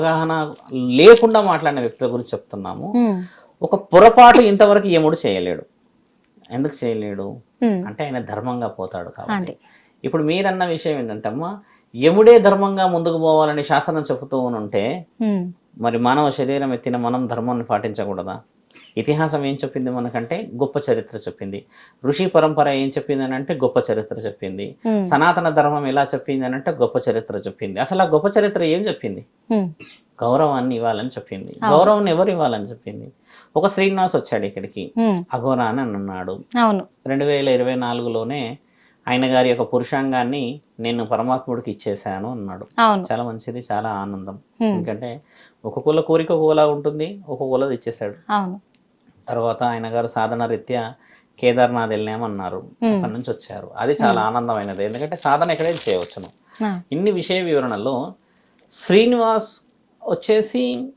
అవగాహన లేకుండా మాట్లాడిన వ్యక్తుల గురించి చెప్తున్నాము. ఒక పొరపాటు ఇంతవరకు యముడు చేయలేడు. ఎందుకు చేయలేడు? అంటే ఆయన ధర్మంగా పోతాడు కాబట్టి. ఇప్పుడు మీరన్న విషయం ఏంటంటే అమ్మా యముడే ధర్మంగా ముందుకు పోవాలని శాసనం చెబుతూ ఉంటే మరి మానవ శరీరం ఎత్తిన మనం ధర్మాన్ని పాటించకూడదా? ఇతిహాసం ఏం చెప్పింది మనకంటే గొప్ప చరిత్ర చెప్పింది. ఋషి పరంపర ఏం చెప్పింది అని అంటే గొప్ప చరిత్ర చెప్పింది. సనాతన ధర్మం ఎలా చెప్పింది అని అంటే గొప్ప చరిత్ర చెప్పింది. అసలు ఆ గొప్ప చరిత్ర ఏం చెప్పింది? గౌరవాన్ని ఇవ్వాలని చెప్పింది. గౌరవం ఎవరు ఇవ్వాలని చెప్పింది? ఒక శ్రీనివాస్ వచ్చాడు ఇక్కడికి. అఘోరా అని అన్నాడు అవును. రెండు వేల ఇరవై నాలుగులోనే ఆయన గారి యొక్క పురుషాంగాన్ని నేను పరమాత్ముడికి ఇచ్చేశాను అన్నాడు. చాలా మంచిది చాలా ఆనందం. ఎందుకంటే ఒక కుల కోరిక ఒకలా ఉంటుంది ఒక కులది ఇచ్చేసాడు తర్వాత ఆయన గారు సాధన రీత్యా కేదార్నాథ్ వెళ్ళామన్నారు అక్కడి నుంచి వచ్చారు. అది చాలా ఆనందమైనది. ఎందుకంటే సాధన ఎక్కడైనా చేయవచ్చును. ఇన్ని విషయ వివరణలో శ్రీనివాస్ వచ్చేసి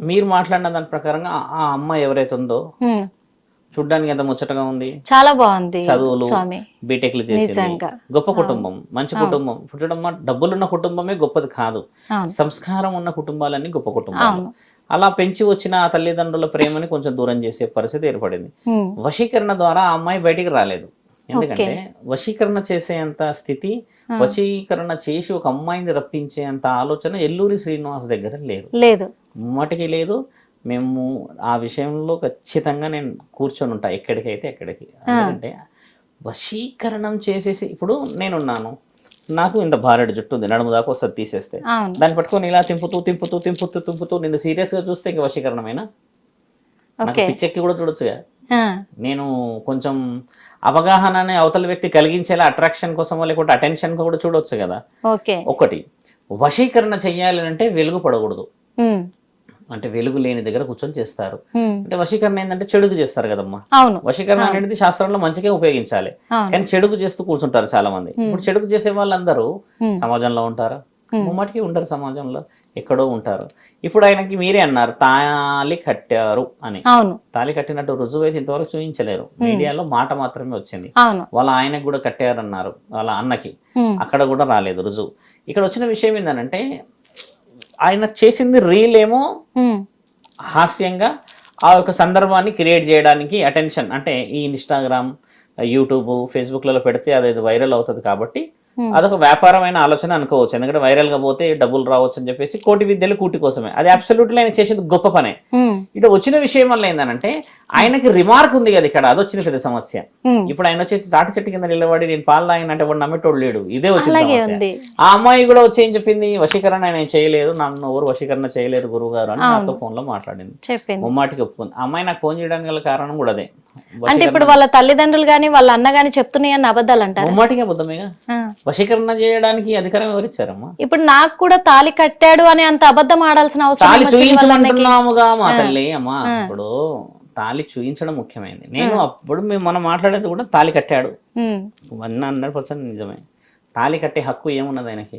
మీరు మాట్లాడిన దాని ప్రకారంగా ఆ- అమ్మాయి ఎవరైతే ఉందో చూడ్డానికి ఎంత ముచ్చటగా ఉంది? చాలా బాగుంది చదువులు బీటెక్లు చేసింది. గొప్ప కుటుంబం మంచి కుటుంబం. పుట్టడం డబ్బులున్న కుటుంబమే గొప్పది కాదు. సంస్కారం ఉన్న కుటుంబాలన్నీ గొప్ప కుటుంబాలు. అలా పెంచి వచ్చిన ఆ తల్లిదండ్రుల ప్రేమని కొంచెం దూరం చేసే పరిస్థితి ఏర్పడింది. వశీకరణ ద్వారా ఆ అమ్మాయి బయటికి రాలేదు. ఎందుకంటే వశీకరణ చేసేంత స్థితి వశీకరణ చేసి ఒక అమ్మాయిని రప్పించే అంత ఆలోచన ఎల్లూరి శ్రీనివాస్ దగ్గర లేదు. లేదు. ముమ్మటికి లేదు. మేము ఆ విషయంలో ఖచ్చితంగా నేను కూర్చొని ఉంటా ఎక్కడికైతే ఎక్కడికి ఎందుకంటే వశీకరణం చేసేసి ఇప్పుడు నేనున్నాను. నాకు ఇంత భారెడు జుట్టు ఉంది. నడుము దాకా వస్తుంది తీసేస్తే. దాన్ని పట్టుకొని ఇలా తింపుతూ తింపుతూ తింపుతూ తింపుతూ నిన్ను serious గా చూస్తే ఇంకా వశీకరణమేనా? నాకు పిచ్చెక్కి కూడా చూడొచ్చుగా. నేను కొంచెం అవగాహనని అవతల వ్యక్తి కలిగించేలా అట్రాక్షన్ కోసం లేకుంటే అటెన్షన్ కూడా చూడొచ్చు కదా. ఒకటి వశీకరణ చెయ్యాలి అంటే వెలుగు పడకూడదు. అంటే వెలుగు లేని దగ్గర కూర్చొని చేస్తారు. అంటే వశీకరణ ఏంటంటే చెడుకు చేస్తారు కదమ్మా. అవును. వశీకరణ అనేది శాస్త్రంలో మంచిగా ఉపయోగించాలి. కానీ చెడుకు చేస్తూ కూర్చుంటారు చాలా మంది ఇప్పుడు చెడుకు చేసే వాళ్ళందరూ. సమాజంలో ఉంటారా? ముమ్మటికి ఉంటారు సమాజంలో. ఎక్కడో ఉంటారు. ఇప్పుడు ఆయనకి మీరే అన్నారు తాళి కట్టారు అని. తాళి కట్టినట్టు రుజువు అయితే ఇంతవరకు చూపించలేరు. మీడియాలో మాట మాత్రమే వచ్చింది. వాళ్ళ ఆయనకు కూడా కట్టారన్నారు వాళ్ళ అన్నకి. అక్కడ కూడా రాలేదు రుజువు. ఇక్కడ వచ్చిన విషయం ఏంటంటే ఆయన చేసింది రీల్ ఏమో హాస్యంగా ఆ యొక్క సందర్భాన్ని క్రియేట్ చేయడానికి అటెన్షన్ అంటే ఈ ఇన్స్టాగ్రామ్ యూట్యూబ్ ఫేస్బుక్లలో పెడితే అది వైరల్ అవుతుంది కాబట్టి. అదొక వ్యాపారమైన ఆలోచన అనుకోవచ్చు. ఎందుకంటే వైరల్గా పోతే డబ్బులు రావచ్చు అని చెప్పేసి కోటి విద్యలు కూటి కోసమే. అది అబ్సల్యూట్లీ ఆయన చేసేది గొప్ప పనే. ఉమ్, ఇటు వచ్చిన విషయం వల్ల ఏంటంటే ఆయనకి రిమార్క్ ఉంది కదా ఇక్కడ అది వచ్చిన పెద్ద సమస్య. ఉమ్, ఇప్పుడు ఆయన వచ్చి తాటి చెట్టు కింద నిలబడి నేను పాలు తాగినంటే వాడు నమ్మేటోడు లేడు. ఇదే వచ్చిన సమస్య. ఆ అమ్మాయి కూడా వచ్చి ఏం చెప్పింది? వశీకరణ ఆయన చేయలేదు నన్ను ఎవరు వశీకరణ చేయలేరు గురువు గారు అని నాతో ఫోన్లో మాట్లాడింది. ముమ్మాటికి ఒప్పుకుంది. అమ్మాయి నాకు ఫోన్ చేయడానికి గల కారణం కూడా అదే. అంటే ఇప్పుడు వాళ్ళ తల్లిదండ్రులు గాని వాళ్ళ అన్న గాని చెప్తున్నాయని అబద్ధాలు అంటారు? ముమ్మాటికి అబద్ధమేగా? వశీకరణ చేయడానికి అధికారం ఎవరిచ్చారమ్మా ఇప్పుడు నాకు కూడా తాలి కట్టాడు అని అంత అబద్ధం ఆడాల్సిన అవసరం? చూయించమంటున్నాముగా మా తల్లి అమ్మా. ఇప్పుడు తాళి చూయించడం ముఖ్యమైనది నేను అప్పుడు మేము మనం మాట్లాడేది కూడా తాళి కట్టాడు. వన్ హండ్రెడ్ పర్సెంట్ నిజమే. తాళి కట్టే హక్కు ఏమున్నది ఆయనకి.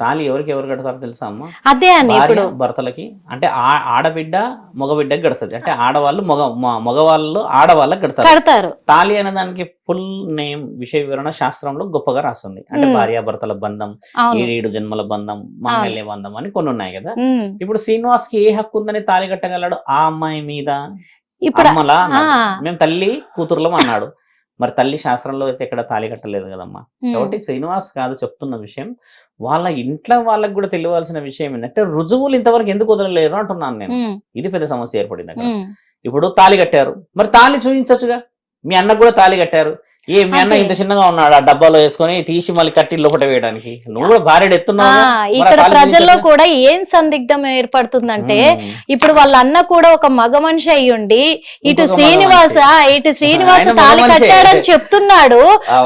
తాళి ఎవరికి ఎవరు కడతారో తెలుసా అమ్మా? అదే అని భర్తలకి. అంటే ఆ- ఆడబిడ్డ మగబిడ్డకి కడుతుంది. అంటే ఆడవాళ్ళు మగ మగవాళ్ళు ఆడవాళ్ళకి కడతారు. కడతారు. తాళి అనే దానికి ఫుల్ నేమ్ విషయ వివరణ శాస్త్రంలో గొప్పగా రాస్తుంది అంటే భార్యాభర్తల బంధం ఏడేడు జన్మల బంధం మాంగళ్య బంధం అని కొన్ని ఉన్నాయి కదా. ఇప్పుడు శ్రీనివాస్కి ఏ హక్కు ఉందని తాళి కట్టగలడు? ఆ అమ్మాయి మీద? ఇప్పుడు. మేము తల్లి కూతురులం అన్నాడు. మరి తల్లి శాస్త్రంలో అయితే ఎక్కడ తాళి కట్టలేదు కదమ్మా? కాబట్టి శ్రీనివాస్ కాదు చెప్తున్న విషయం. వాళ్ళ ఇంట్లో వాళ్ళకి కూడా తెలియవలసిన విషయం ఏంటంటే రుజువులు ఇంతవరకు ఎందుకు వదలలేరు అంటున్నాను నేను. ఇది పెద్ద సమస్య ఏర్పడింది అక్కడ. ఇప్పుడు తాళి కట్టారు. మరి తాళి చూపించచ్చుగా మీ అన్నకు కూడా తాళి కట్టారు. ఏ మీ అన్న. ఇంత చిన్నగా ఉన్నాడు ఆ డబ్బాలో వేసుకొని తీసి మళ్ళీ కట్టి లోపల వేయడానికి నువ్వు కూడా భార్య ఇక్కడ ప్రజల్లో కూడా ఏం సందిగ్ధం ఏర్పడుతుందంటే ఇప్పుడు వాళ్ళ అన్న కూడా ఒక మగ మనిషి అయ్యుండి ఇటు శ్రీనివాస. ఇటు శ్రీనివాస తాళి. కట్టాడని చెప్తున్నాడు.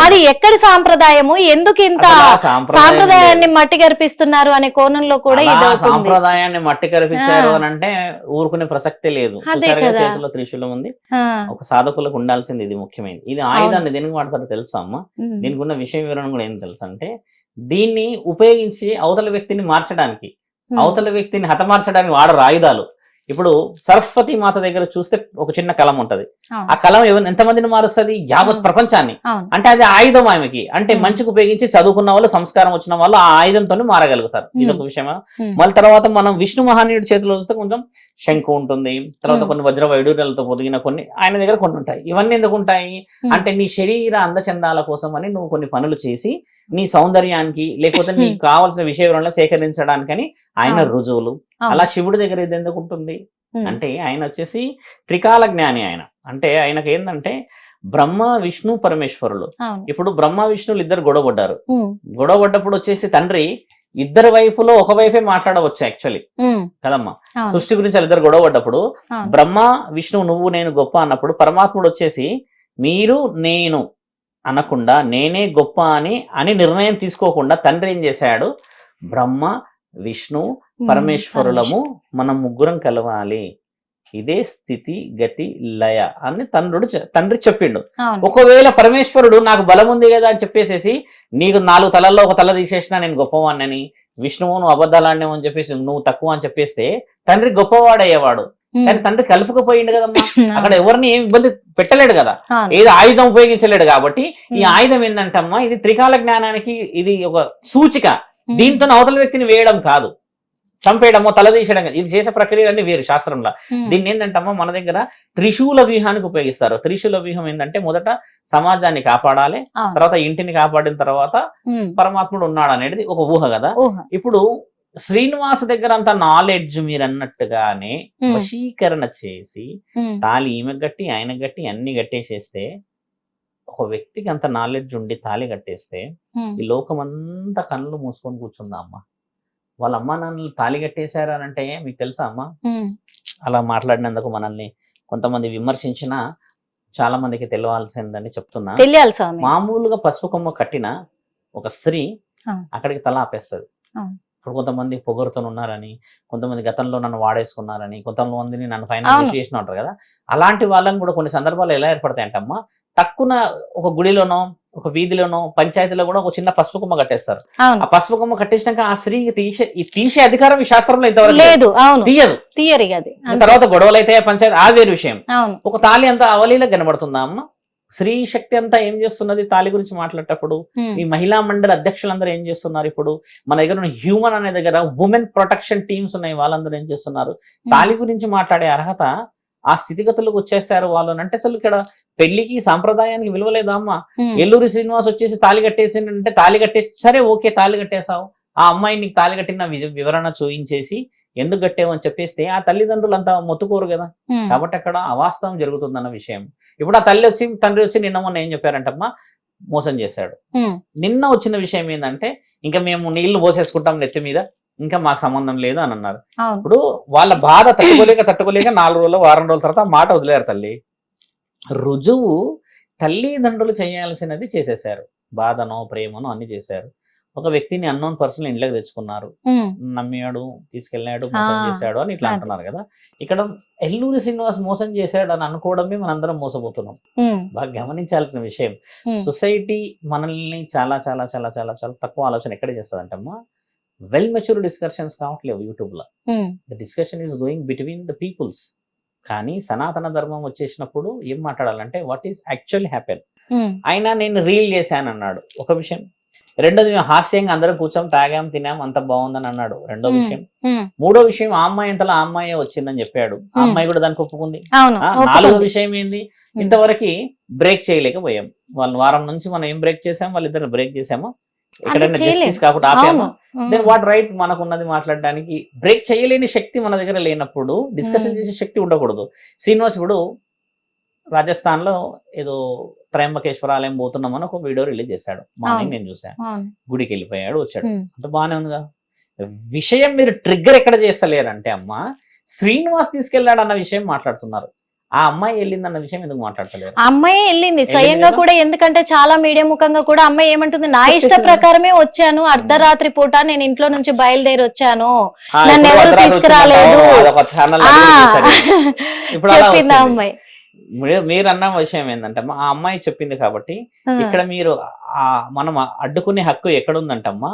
అది ఎక్కడి సాంప్రదాయము ఎందుకు ఇంత సాంప్రదాయాన్ని మట్టి గర్పిస్తున్నారు అనే కోణంలో కూడా ఇది సాంప్రదాయాన్ని మట్టి కరిపించారు. అని అంటే ఊరుకునే ప్రసక్తే లేదు. చేతిలో త్రిశూలం ఉంది ఒక సాధకులకు ఉండాల్సింది ఇది ముఖ్యమైనది ఇది ఆయుధాన్ని దేనికి వాడతారో తెలుసా అమ్మా? దీనికి ఉన్న విషయం వివరణ కూడా ఏం తెలుసు అంటే దీన్ని ఉపయోగించి అవతల వ్యక్తిని మార్చడానికి అవతల వ్యక్తిని హతమార్చడానికి వాడరు ఆయుధాలు ఇప్పుడు సరస్వతి మాత దగ్గర చూస్తే ఒక చిన్న కలం ఉంటది. ఆ కలం ఎంతమందిని మారుస్తుంది యావత్. ప్రపంచాన్ని అంటే అది ఆయుధం ఆమెకి అంటే. మంచికి ఉపయోగించి చదువుకున్న వాళ్ళు సంస్కారం వచ్చిన వాళ్ళు ఆ ఆయుధంతో మారగలుగుతారు. ఇదొక విషయమా ఉమ్. మళ్ళీ తర్వాత మనం విష్ణు మహానీయుడి చేతిలో చూస్తే కొంచెం శంకు ఉంటుంది తర్వాత. కొన్ని వజ్ర వైడూర్యాలతో పొదిగిన కొన్ని ఆయన దగ్గర కొన్ని ఉంటాయి ఇవన్నీ ఎందుకు ఉంటాయి. అంటే నీ శరీర అందచందాల కోసం అని నువ్వు కొన్ని పనులు చేసి నీ సౌందర్యానికి లేకపోతే నీకు కావాల్సిన విషయ వివరణలు సేకరించడానికని ఆయన. రుజువులు. అలా శివుడి దగ్గర ఇది ఎందుకు ఉంటుంది. అంటే ఆయన వచ్చేసి త్రికాల జ్ఞాని ఆయన అంటే ఆయనకి ఏంటంటే బ్రహ్మ విష్ణు పరమేశ్వరులు ఇప్పుడు బ్రహ్మ విష్ణువులు ఇద్దరు గొడవపడ్డారు. గొడవపడ్డప్పుడు వచ్చేసి తండ్రి ఇద్దరు వైపులో ఒక వైపే మాట్లాడవచ్చు యాక్చువల్లీ. కదమ్మా. సృష్టి గురించి వాళ్ళిద్దరు గొడవపడ్డప్పుడు అవును. బ్రహ్మ విష్ణువు నువ్వు నేను గొప్ప అన్నప్పుడు పరమాత్ముడు వచ్చేసి మీరు నేను అనకుండా నేనే గొప్ప అని అని నిర్ణయం తీసుకోకుండా తండ్రి ఏం చేశాడు బ్రహ్మ విష్ణు. పరమేశ్వరులము మనం ముగ్గురం కలవాలి ఇదే స్థితి గతి లయ అని తండ్రుడు తండ్రి చెప్పిండు ఒకవేళ పరమేశ్వరుడు నాకు బలం ఉంది కదా అని చెప్పేసేసి నీకు నాలుగు తలల్లో ఒక తల తీసేసినా నేను గొప్పవాడినని విష్ణువు నువ్వు అబద్ధాలాడినావు అని చెప్పేసి నువ్వు తక్కువ అని చెప్పేస్తే తండ్రి గొప్పవాడయ్యేవాడు. కానీ తండ్రి కలుపుకపోయిండు కదమ్మా. అక్కడ ఎవరిని ఏం ఇబ్బంది పెట్టలేడు కదా. ఏదో ఆయుధం ఉపయోగించలేడు కాబట్టి ఈ. ఆయుధం ఏంటంటే అమ్మా ఇది త్రికాల జ్ఞానానికి ఇది ఒక సూచిక. దీంతో అవతల వ్యక్తిని వేయడం కాదు చంపేయడమో తల తీసేయడం కాదు. ఇది చేసే ప్రక్రియలన్నీ వేరు శాస్త్రంలో. దీన్ని ఏంటంటమ్మా మన దగ్గర త్రిశూల వ్యూహానికి ఉపయోగిస్తారు త్రిశూల వ్యూహం ఏంటంటే మొదట సమాజాన్ని కాపాడాలి. తర్వాత ఇంటిని కాపాడిన తర్వాత. పరమాత్ముడు ఉన్నాడు అనేది ఒక ఊహ కదా ఇప్పుడు శ్రీనివాస్ దగ్గర అంత నాలెడ్జ్ మీరు అన్నట్టుగానే. వశీకరణ చేసి. తాళి ఈమె గట్టి ఆయన గట్టి అన్ని కట్టేసేస్తే ఒక వ్యక్తికి అంత నాలెడ్జ్ ఉండి తాళి కట్టేస్తే. ఈ లోకమంతా కళ్ళు మూసుకొని కూర్చుందా అమ్మ వాళ్ళ అమ్మ నాన్నలు తాళి కట్టేశారు అంటే మీకు తెలుసా అమ్మ. అలా మాట్లాడినందుకు మనల్ని కొంతమంది విమర్శించినా చాలా మందికి తెలియాల్సిందని చెప్తున్నా తెలియాలి మామూలుగా పసుపు కొమ్మ కట్టిన ఒక స్త్రీ. అక్కడికి తల ఆపేస్తుంది. ఇప్పుడు కొంతమంది పొగరుతో ఉన్నారని కొంతమంది గతంలో నన్ను వాడేసుకున్నారని కొంతమందిని నన్ను. ఫైనాన్స్ చేసిన ఉంటారు కదా అలాంటి వాళ్ళని కూడా కొన్ని సందర్భాలు ఎలా ఏర్పడతాయంటమ్మా తక్కువ ఒక గుడిలోనో ఒక వీధిలోనో పంచాయతీలో కూడా ఒక చిన్న పసుపు కొమ్మ కట్టేస్తారు. ఆ పసుపు కొమ్మ కట్టేసినాక ఆ స్త్రీకి తీసే ఈ తీసే అధికారం ఈ శాస్త్రంలో ఇంతవరకు లేదు. తీయదు. అంతే. తర్వాత గొడవలు అయితే పంచాయతీ ఆ వేరు విషయం. ఒక తాళి అంతా అవలీలా కనబడుతుందా అమ్మ? స్త్రీ శక్తి అంతా ఏం చేస్తున్నది తాళి గురించి మాట్లాడేటప్పుడు. ఈ మహిళా మండలి అధ్యక్షులందరూ ఏం చేస్తున్నారు ఇప్పుడు? మన దగ్గర ఉన్న హ్యూమన్ అనే దగ్గర ఉమెన్ ప్రొటెక్షన్ టీమ్స్ ఉన్నాయి వాళ్ళందరూ ఏం చేస్తున్నారు? తాళి గురించి మాట్లాడే అర్హత ఆ స్థితిగతులకు వచ్చేసారు వాళ్ళు అంటే అసలు ఇక్కడ పెళ్ళికి సాంప్రదాయానికి విలువలేదా అమ్మ? ఉమ్. ఎల్లూరి శ్రీనివాస్ వచ్చేసి తాళి కట్టేసి అంటే తాళి కట్టేసి సరే ఓకే తాళి కట్టేశావు. ఆ అమ్మాయి నీకు తాళి కట్టిన వివరణ చూయించేసి ఎందుకు కట్టేవని చెప్పేస్తే ఆ తల్లిదండ్రులు అంతా మొత్తుకోరు కదా. కాబట్టి అక్కడ అవాస్తవం జరుగుతుందన్న విషయం. ఇప్పుడు ఆ తల్లి వచ్చి తండ్రి వచ్చి నిన్న మొన్న ఏం చెప్పారంటమ్మా? మోసం చేశాడు. నిన్న వచ్చిన విషయం ఏంటంటే ఇంకా మేము నీళ్ళు పోసేసుకుంటాం నెత్తి మీద ఇంకా మాకు సంబంధం లేదు అని అన్నారు. ఇప్పుడు వాళ్ళ బాధ తట్టుకోలేక తట్టుకోలేక నాలుగు రోజులు వారం రోజుల తర్వాత మాట వదిలేరు తల్లి. రుజువు తల్లిదండ్రులు చేయాల్సినది చేసేశారు. బాధనో ప్రేమనో అన్ని చేశారు. ఒక వ్యక్తిని అన్నోన్ పర్సన్ ఇంట్లోకి తెచ్చుకున్నారు. నమ్మాడు తీసుకెళ్ళాడు మోసం చేశాడు అని ఇట్లా. అంటున్నారు కదా ఇక్కడ ఎల్లూరి శ్రీనివాస్ మోసం చేశాడు అని అనుకోవడమే మనందరం మోసపోతున్నాం. బాగా గమనించాల్సిన విషయం. సొసైటీ మనల్ని చాలా చాలా చాలా చాలా చాలా తక్కువ ఆలోచన ఎక్కడ చేస్తుందంటమ్మా వెల్ మెచ్యూర్ డిస్కషన్స్ కావట్లేవు యూట్యూబ్లో. The discussion is going between the peoples కానీ సనాతన ధర్మం వచ్చేసినప్పుడు ఏం మాట్లాడాలంటే వాట్ ఈస్ యాక్చువల్లీ హ్యాపెన్. అయినా నేను రీల్ చేశాను అన్నాడు ఒక విషయం రెండోది మేము హాస్యంగా అందరం కూర్చొం తాగాం తినాం అంత బాగుందని అన్నాడు రెండో. విషయం. మూడో విషయం ఆ అమ్మాయి ఎంతలో ఆ అమ్మాయి వచ్చిందని చెప్పాడు ఆ. అమ్మాయి కూడా దానికి ఒప్పుకుంది. నాలుగో విషయం ఏంది. ఇంతవరకు బ్రేక్ చేయలేకపోయాం వాళ్ళు వారం నుంచి మనం ఏం బ్రేక్ చేసాం వాళ్ళిద్దరు బ్రేక్ చేసాము ఎక్కడైనా. జస్టిస్ కాకుండా ఆపాము. దెన్ వాట్ రైట్ మనకున్నది మాట్లాడడానికి బ్రేక్ చేయలేని శక్తి మన దగ్గర లేనప్పుడు డిస్కషన్. చేసే శక్తి ఉండకూడదు శ్రీనివాస్ ఇప్పుడు రాజస్థాన్లో ఏదో త్రయంబకేశ్వర ఆలయం పోతున్నామని ఒక వీడియో రిలీజ్ చేశాడు. మార్నింగ్. నేను చూశాను. గుడికి వెళ్ళిపోయాడు వచ్చాడు. అంత బాగానే ఉందిగా. విషయం మీరు ట్రిగ్గర్ ఎక్కడ చేస్తలేరంటే అమ్మ శ్రీనివాస్ తీసుకెళ్ళాడు అన్న విషయం మాట్లాడుతున్నారు. ఆ అమ్మాయి వెళ్ళిందన్న విషయం ఎందుకు మాట్లాడతలేరు? ఆ అమ్మాయి వెళ్ళింది. స్వయంగా? కూడా ఎందుకంటే చాలా మీడియా ముఖంగా కూడా అమ్మాయి ఏమంటుంది నా ఇష్ట. ప్రకారమే వచ్చాను. అర్ధరాత్రి పూట నేను ఇంట్లో నుంచి బయలుదేరి వచ్చాను. నన్ను ఎవరు తీసుకురాలేదు. చెప్పింది. అమ్మాయి. మీరు- అన్న విషయం ఏంటంటే ఆ అమ్మాయి చెప్పింది కాబట్టి ఇక్కడ మీరు ఆ మనం అడ్డుకునే హక్కు ఎక్కడ ఉందంటమ్మా.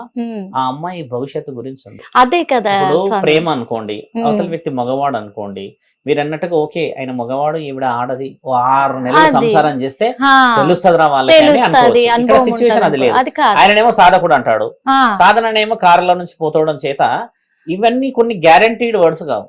ఆ అమ్మాయి భవిష్యత్తు గురించి ఉంది అదే కదా. ప్రేమ అనుకోండి. అవతల వ్యక్తి మగవాడు అనుకోండి మీరు అన్నట్టుగా ఓకే ఆయన మగవాడు ఈవిడ ఆడది ఓ ఆరు నెలలు. సంసారం చేస్తే తెలుస్తుందిరా వాళ్ళకి. ఇక్కడ సిచ్యువేషన్ అది లేదు ఆయననేమో సాధకుడు అంటాడు సాధననేమో కారులో నుంచి పోతవడం చేత ఇవన్నీ కొన్ని గ్యారంటీడ్ వర్డ్స్ కావు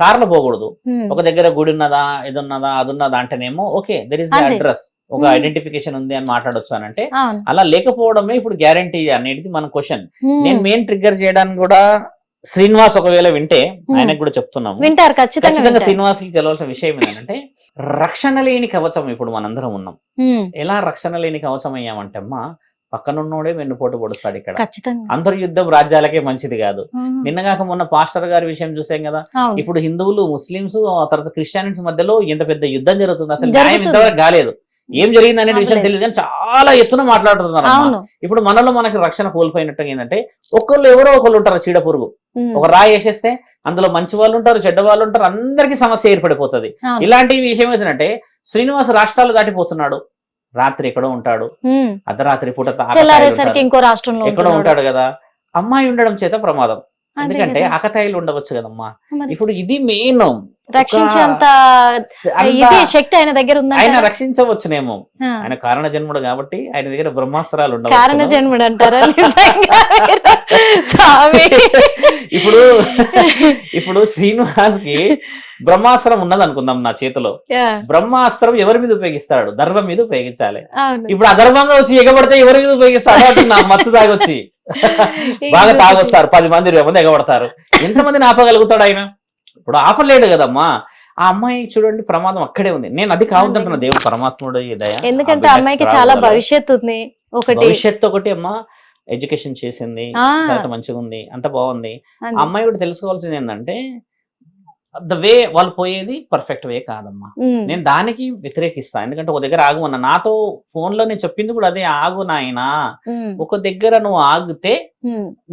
కార్లో పోకూడదు. ఒక దగ్గర గుడి ఉన్నదా ఇది ఉన్నదా అది ఉన్నదా అంటేనేమో ఓకే దెర్ ఇస్. అడ్రస్ ఒక. ఐడెంటిఫికేషన్ ఉంది అని మాట్లాడొచ్చు అని అంటే అలా లేకపోవడమే ఇప్పుడు గ్యారంటీ అనేది మన క్వశ్చన్. నేను మెయిన్ ట్రిగ్గర్ చేయడానికి కూడా శ్రీనివాస్ ఒకవేళ వింటే ఆయనకు కూడా చెప్తున్నాము వింటారు ఖచ్చితంగా. శ్రీనివాస్కి తెలవాల్సిన విషయం ఏంటంటే రక్షణ లేని కవచం ఇప్పుడు మనందరం ఉన్నాం ఎలా రక్షణ లేని కవచం అయ్యామంటే అమ్మా పక్కనున్నోడే వెన్నుపోటు పొడుస్తాడు ఇక్కడ. అంతర్యుద్ధం రాజ్యాలకే మంచిది కాదు. నిన్నగాక మొన్న పాస్టర్ గారి విషయం చూసాం కదా? ఇప్పుడు హిందువులు ముస్లింస్ ఆ తర్వాత క్రిస్టియన్స్ మధ్యలో ఎంత పెద్ద యుద్ధం జరుగుతుంది. అసలు న్యాయం. ఇంతవరకు కాలేదు. ఏం జరిగింది అనే విషయం. తెలియదు కానీ చాలా ఎత్తున మాట్లాడుతున్నారు ఇప్పుడు మనలో మనకి రక్షణ కోల్పోయినట్టు ఏంటంటే ఒకళ్ళు ఎవరో ఒకళ్ళు ఉంటారు చీడ పురుగు ఒక రాయి వేసేస్తే అందులో మంచి వాళ్ళు ఉంటారు చెడ్డ వాళ్ళు ఉంటారు అందరికీ సమస్య ఏర్పడిపోతుంది. ఇలాంటి విషయం ఏంటంటే శ్రీనివాస్ రాష్ట్రాలు దాటిపోతున్నాడు. రాత్రి ఎక్కడో ఉంటాడు. అర్ధరాత్రి పూట. ఇంకో రాష్ట్రంలో ఎక్కడో. ఉంటాడు కదా. అమ్మాయి ఉండడం చేత ప్రమాదం. ఎందుకంటే కదా. ఆకతాయిలు ఉండవచ్చు కదమ్మా. ఇప్పుడు ఇది మెయిన్ రక్షించేంత శక్తి ఆయన దగ్గర ఆయన ఉందంట రక్షించవచ్చునేమో ఆయన కారణ జన్ముడు కాబట్టి ఆయన దగ్గర బ్రహ్మాస్త్రాలు కారణ ఉండవచ్చు జన్ముడు అంటారా ఇప్పుడు ఇప్పుడు శ్రీనివాస్కి బ్రహ్మాస్త్రం ఉన్నది అనుకుందాం నా చేతిలో. బ్రహ్మాస్త్రం ఎవరి మీద ఉపయోగిస్తాడు? దర్భం మీద ఉపయోగించాలి. ఇప్పుడు అధర్మంగా వచ్చి ఎగబడితే ఎవరి మీద ఉపయోగిస్తాడు? అంటున్నా మత్తు తాగొచ్చి. బాగా తాగొస్తారు పది మంది ఇరవై మంది ఎగబడతారు. ఎంతమందిని ఆపగలుగుతాడు ఆయన? ఇప్పుడు ఆపలేడు కదమ్మా. ఆ అమ్మాయి చూడండి ప్రమాదం అక్కడే ఉంది. నేను అది కావద్దంటున్నా దేవుడు పరమాత్ముడు ఎందుకంటే అమ్మాయికి. చాలా భవిష్యత్తు ఉంది. ఒకటి భవిష్యత్తు ఒకటి అమ్మా. ఎడ్యుకేషన్ చేసింది తర్వాత మంచిగా ఉంది అంత బాగుంది. అమ్మాయి కూడా తెలుసుకోవాల్సింది ఏంటంటే ద వే వాళ్ళు పోయేది పర్ఫెక్ట్ వే కాదమ్మా. నేను దానికి వ్యతిరేకిస్తా. ఎందుకంటే ఒక దగ్గర ఆగు అన్న నాతో ఫోన్లో నేను చెప్పింది కూడా అదే ఆగు నాయనా ఒక దగ్గర నువ్వు ఆగితే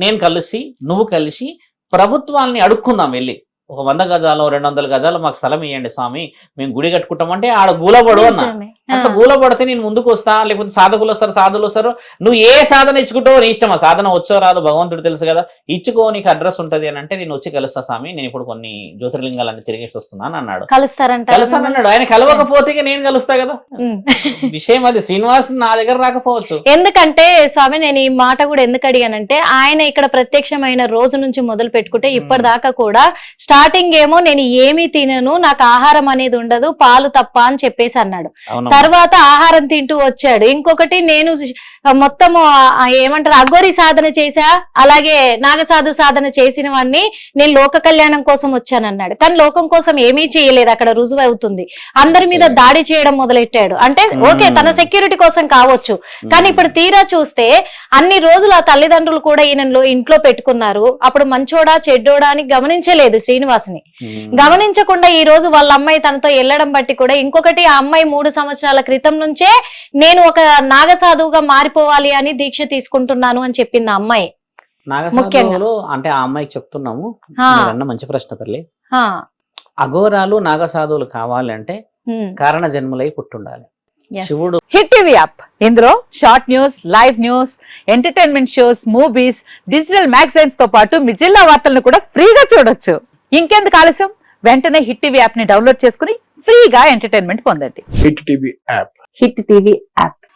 నేను కలిసి నువ్వు కలిసి ప్రభుత్వాల్ని అడుక్కుందాం వెళ్ళి. ఒక వంద గజాలు రెండు వందల గజాలు మాకు స్థలం ఇవ్వండి స్వామి. మేము గుడి కట్టుకుంటామంటే ఆడ గూలబడు అన్న. అట్లా గూలపడితే నేను ముందుకు వస్తా లేకపోతే సాధకులు వస్తారు సాధులు వస్తారు. నువ్వు ఏ సాధన ఇచ్చుకుంటావో నీ ఇష్టం ఆ సాధన వచ్చో రాదు భగవంతుడు తెలుసు కదా. ఇచ్చుకో నీకు అడ్రస్ ఉంటది అని అంటే నేను వచ్చి కలుస్తా స్వామి. నేను ఇప్పుడు కొన్ని జ్యోతిర్లింగాలన్నీ తిరిగేసి వస్తున్నాను అన్నాడు. కలుస్తారంట. కలుస్తానన్నాడు ఆయన కలవకపోతే నేను కలుస్తా కదా. విషయం అది. శ్రీనివాస్ నా దగ్గర రాకపోవచ్చు. ఎందుకంటే స్వామి నేను ఈ మాట కూడా ఎందుకు అడిగానంటే ఆయన ఇక్కడ ప్రత్యక్షమైన రోజు నుంచి మొదలు పెట్టుకుంటే ఇప్పటిదాకా కూడా స్టార్టింగ్ ఏమో నేను ఏమీ తినను నాకు ఆహారం అనేది ఉండదు పాలు తప్ప అని చెప్పేసి అన్నాడు. తర్వాత ఆహారం తింటూ వచ్చాడు. ఇంకొకటి నేను మొత్తము ఏమంటారు అఘోరి సాధన చేశా అలాగే నాగసాధు సాధన చేసినవన్నీ నేను లోక కళ్యాణం కోసం వచ్చానన్నాడు. కానీ లోకం కోసం ఏమీ చేయలేదు అక్కడ రుజువు అవుతుంది. అందరి మీద దాడి చేయడం మొదలెట్టాడు. అంటే ఓకే తన సెక్యూరిటీ కోసం కావచ్చు. కానీ ఇప్పుడు తీరా చూస్తే అన్ని రోజులు ఆ తల్లిదండ్రులు కూడా ఈయనలో ఇంట్లో పెట్టుకున్నారు. అప్పుడు మంచోడా చెడ్డోడా అని గమనించలేదు శ్రీనివాసుని. గమనించకుండా ఈ రోజు వాళ్ళ అమ్మాయి తనతో వెళ్ళడం బట్టి కూడా ఇంకొకటి ఆ అమ్మాయి మూడు సంవత్సరాల క్రితం నుంచే నేను ఒక నాగసాధువుగా మారిపోవాలి అని దీక్ష తీసుకుంటున్నాను అని చెప్పింది ఆ అమ్మాయి. నాగసాధువులు అంటే ఆ అమ్మాయికి చెప్తున్నాము. మంచి ప్రశ్న తల్లి. అఘోరాలు నాగసాధువులు కావాలి అంటే ఉమ్, కారణ జన్మలై పుట్టుండాలి. శివుడు హిట్ టీవీ యాప్. ఇందులో short news live news entertainment shows movies digital మ్యాగజైన్స్తో పాటు మీ జిల్లా వార్తలను కూడా ఫ్రీగా చూడొచ్చు. ఇంకెందుకు ఆలస్యం? వెంటనే హిట్ టీవీ యాప్ని డౌన్లోడ్ చేసుకుని ఫ్రీగా ఎంటర్టైన్మెంట్ పొందండి. Hit TV app. Hit TV app.